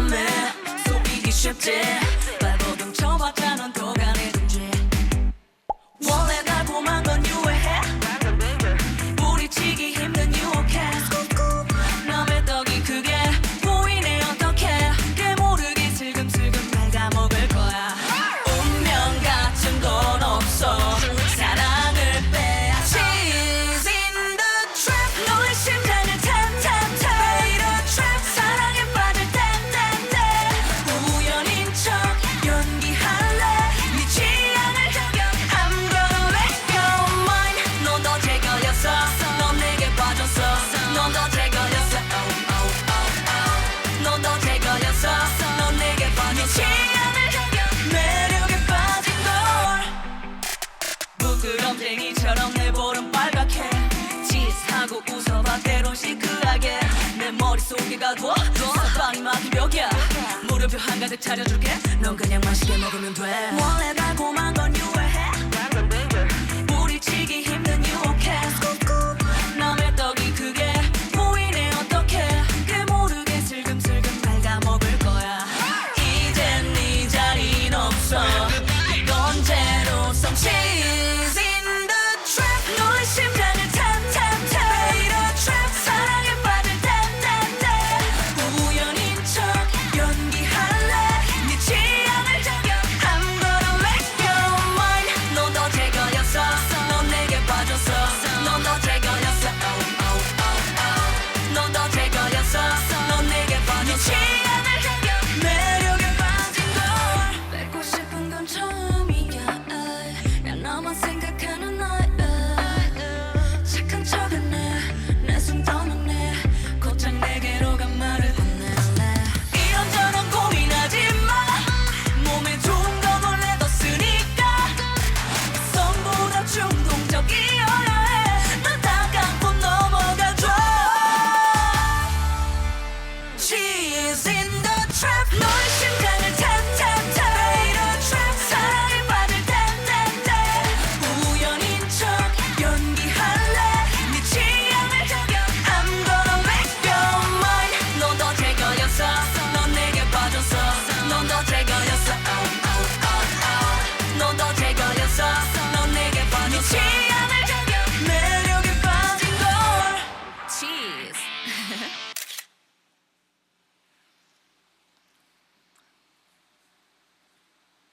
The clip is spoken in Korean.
없네 소비기 쉽지 넌 시크하게 내 머릿속에 가둬 빵이 막힌 벽이야. 무릎표 한 가득 차려줄게. 넌 그냥 맛있게 먹으면 돼. 원래 달콤한 건 유해해. is in the trap. Noise